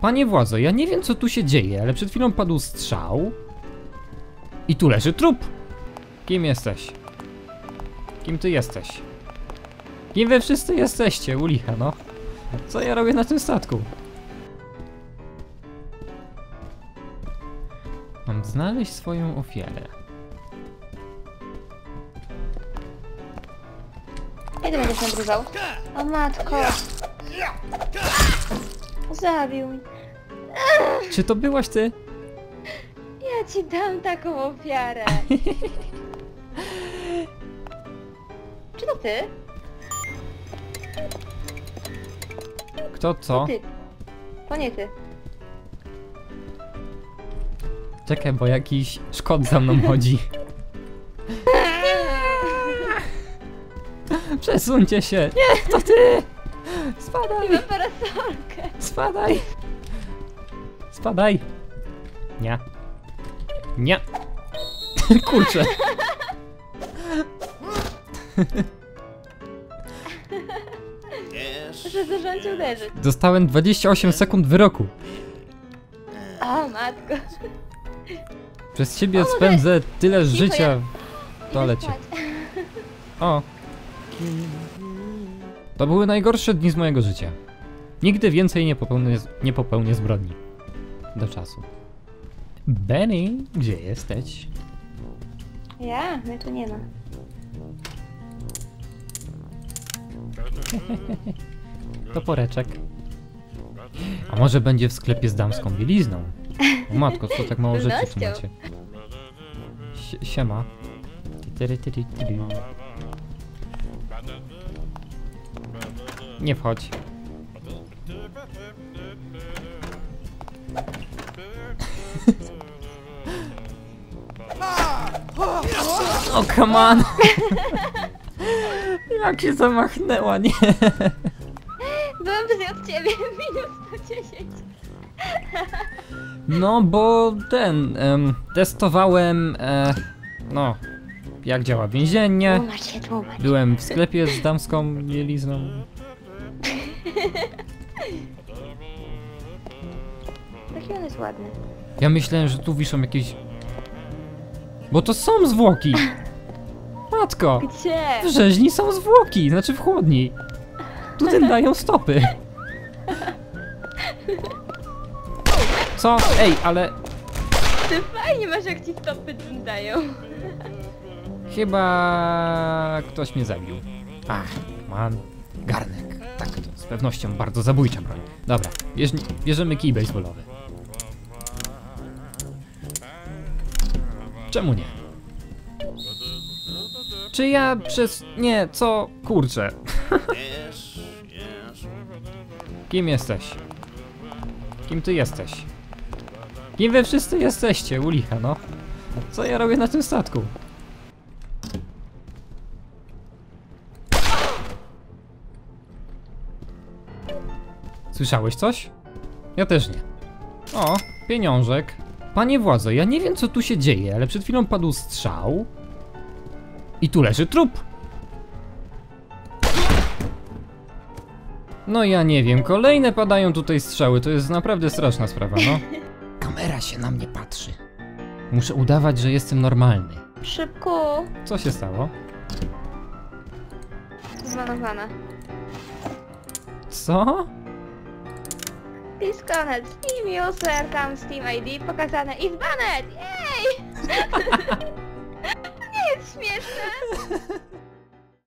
Panie władzo, ja nie wiem co tu się dzieje, ale przed chwilą padł strzał. I tu leży trup. Kim jesteś? Kim ty jesteś? Kim wy wszyscy jesteście, ulicha, no? Co ja robię na tym statku? Mam znaleźć swoją ofiarę. Kiedy będziesz nagrywał? O matko. Zabił mnie. Czy to byłaś ty? Ja ci dam taką ofiarę. Czy to ty? Kto co? Ty. To nie ty. Czekaj, bo jakiś szkod za mną chodzi. Przesuńcie się! Nie, to ty! Spadaj! Mam parasolkę. Spadaj! Spadaj! Nie. Nie. Kurczę. Muszę zacząć uderzyć. Dostałem 28 sekund wyroku. O matko. Przez ciebie spędzę tyle Cicho, życia ja- w toalecie. O. To były najgorsze dni z mojego życia. Nigdy więcej nie popełnię, nie popełnię zbrodni. Do czasu. Benny, gdzie jesteś? Ja? Mnie tu nie ma. Toporeczek. A może będzie w sklepie z damską bielizną? O matko, co tak mało rzeczy tu macie? Sie- Siema. Nie wchodź. O, come on! Jak się zamachnęła, nie? Bliżej od ciebie. Minus 110. No, bo ten, em, testowałem, e, no, jak działa więzienie. Tłumacz się, tłumacz. Byłem w sklepie z damską mielizną. Taki on jest ładny. Ja myślałem, że tu wiszą jakieś... Bo to są zwłoki! Matko! Gdzie? W rzeźni są zwłoki, znaczy w chłodni. Tutaj dają stopy. Co? Ej, ale Ty fajnie masz jak ci stopy dają. chyba ktoś mnie zabił. Ach, man. Garnek. Tak, to z pewnością bardzo zabójcza broń. Dobra, bierz, bierzemy kij baseballowy. Czemu nie? Czy ja przez... Nie, co? Kurczę. Kim jesteś? Kim ty jesteś? Kim wy wszyscy jesteście, ulicha, no? Co ja robię na tym statku? Słyszałeś coś? Ja też nie. O, pieniążek. Panie władzo, ja nie wiem co tu się dzieje, ale przed chwilą padł strzał. I tu leży trup. No ja nie wiem, kolejne padają tutaj strzały, to jest naprawdę straszna sprawa, no. Kamera się na mnie patrzy. Muszę udawać, że jestem normalny. Szybko. Co się stało? Zmanowana. Co? Disconnect. Steam user, tam Steam ID pokazane i zbanet! Jej! to nie jest śmieszne.